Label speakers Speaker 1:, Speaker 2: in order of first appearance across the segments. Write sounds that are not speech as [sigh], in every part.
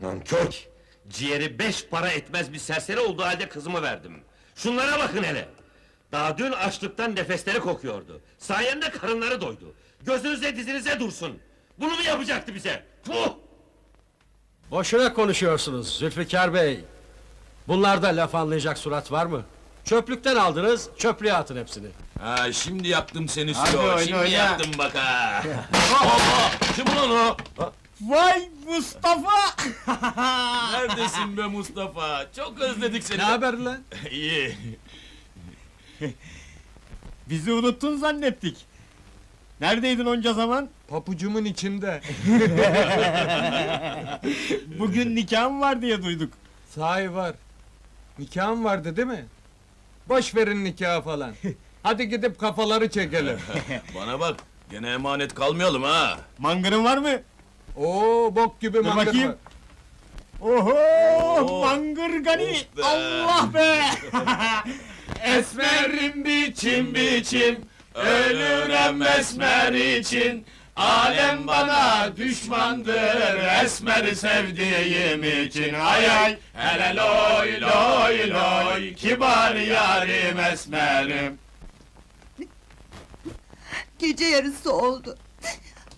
Speaker 1: Nankör! Ciğeri beş para etmez bir serseri olduğu halde kızımı verdim. Şunlara bakın hele! Daha dün açlıktan nefesleri kokuyordu. Sayende karınları doydu. Gözünüze dizinize dursun. Bunu mu yapacaktı bize? Puh!
Speaker 2: Boşuna konuşuyorsunuz Zülfikar Bey. Bunlarda laf anlayacak surat var mı? Çöplükten aldınız, çöplüğe atın hepsini.
Speaker 3: Ha şimdi yaptım seni
Speaker 4: Hadi
Speaker 3: Sülo,
Speaker 4: oyna,
Speaker 3: şimdi
Speaker 4: oyna.
Speaker 3: yaptım bak ha. [laughs] Aa, Kim ulan o?
Speaker 4: Vay Mustafa! [laughs]
Speaker 3: Neredesin be Mustafa? Çok özledik seni.
Speaker 2: Ne haber lan? [laughs]
Speaker 3: İyi.
Speaker 4: Bizi unuttun zannettik. Neredeydin onca zaman?
Speaker 2: Papucumun içinde. [laughs]
Speaker 4: Bugün nikahım var diye duyduk.
Speaker 5: Sahi var. Nikahım vardı değil mi? Boş verin nikahı falan. Hadi gidip kafaları çekelim.
Speaker 3: Bana bak, gene emanet kalmayalım ha.
Speaker 4: Mangırın var mı?
Speaker 5: Oo bok gibi
Speaker 4: Dur
Speaker 5: mangır
Speaker 4: bakayım.
Speaker 5: var.
Speaker 4: Oho!
Speaker 3: Oo.
Speaker 4: Mangır gani!
Speaker 3: Oh be.
Speaker 4: Allah be! [laughs]
Speaker 3: Esmerim biçim biçim, ölürüm esmer için. Alem bana düşmandır esmer sevdiğim için ay ay hele loy loy loy kibar yarim esmerim
Speaker 6: Gece yarısı oldu.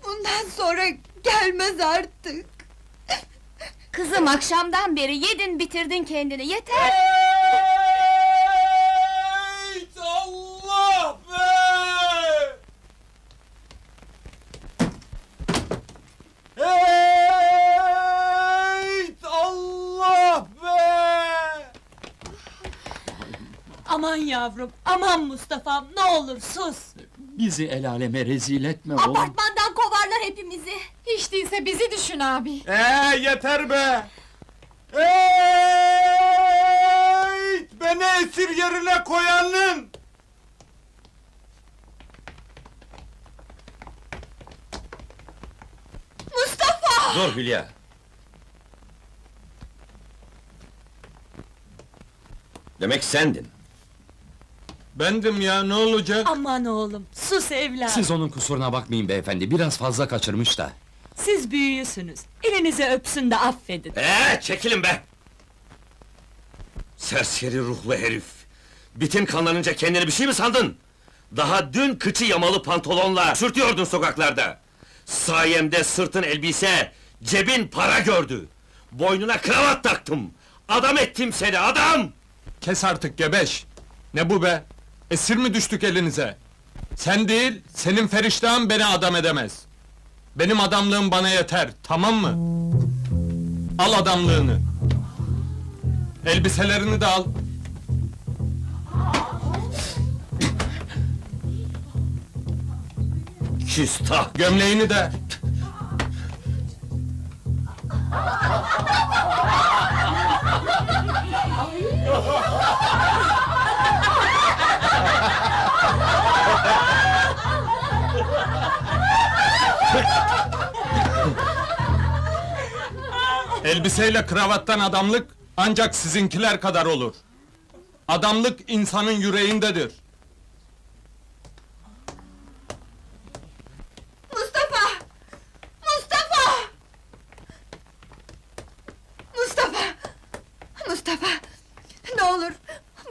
Speaker 6: Bundan sonra gelmez artık.
Speaker 7: Kızım akşamdan beri yedin bitirdin kendini yeter.
Speaker 3: Ey Allah be! Ey Allah be!
Speaker 8: Aman yavrum, aman Mustafa'm ne olur sus!
Speaker 9: Bizi el aleme rezil etme oğlum.
Speaker 8: Değilse bizi düşün abi.
Speaker 4: Ee yeter be! Ey! Beni esir yerine koyanın!
Speaker 6: Mustafa!
Speaker 1: Dur Hülya! Demek sendin.
Speaker 5: Bendim ya ne olacak?
Speaker 8: Aman oğlum, sus evladım. Siz,
Speaker 9: Siz onun kusuruna bakmayın beyefendi, biraz fazla kaçırmış da.
Speaker 8: Büyüğüsünüz. Elinizi öpsün de affedin.
Speaker 1: Ee, çekilin be! Serseri ruhlu herif! Bitin kanlanınca kendini bir şey mi sandın? Daha dün kıçı yamalı pantolonla sürtüyordun sokaklarda. Sayemde sırtın elbise, cebin para gördü. Boynuna kravat taktım. Adam ettim seni, adam!
Speaker 5: Kes artık gebeş. Ne bu be? Esir mi düştük elinize? Sen değil, senin feriştahın beni adam edemez. Benim adamlığım bana yeter, tamam mı? Al adamlığını. Elbiselerini de al.
Speaker 1: Küstah!
Speaker 5: Gömleğini de. Elbiseyle kravattan adamlık ancak sizinkiler kadar olur. Adamlık insanın yüreğindedir.
Speaker 6: Mustafa! Mustafa! Mustafa! Mustafa! Ne olur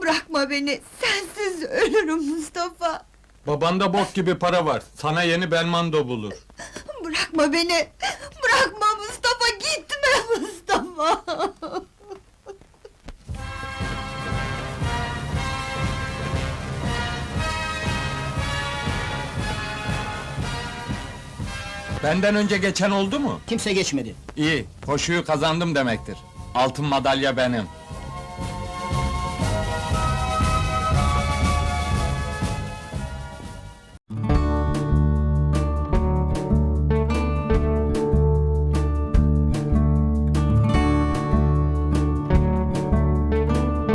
Speaker 6: bırakma beni. Sensiz ölürüm Mustafa.
Speaker 5: Babanda bok gibi para var. Sana yeni Belmando bulur.
Speaker 6: Bırakma beni.
Speaker 5: Benden önce geçen oldu mu?
Speaker 9: Kimse geçmedi.
Speaker 5: İyi, koşuyu kazandım demektir. Altın madalya benim.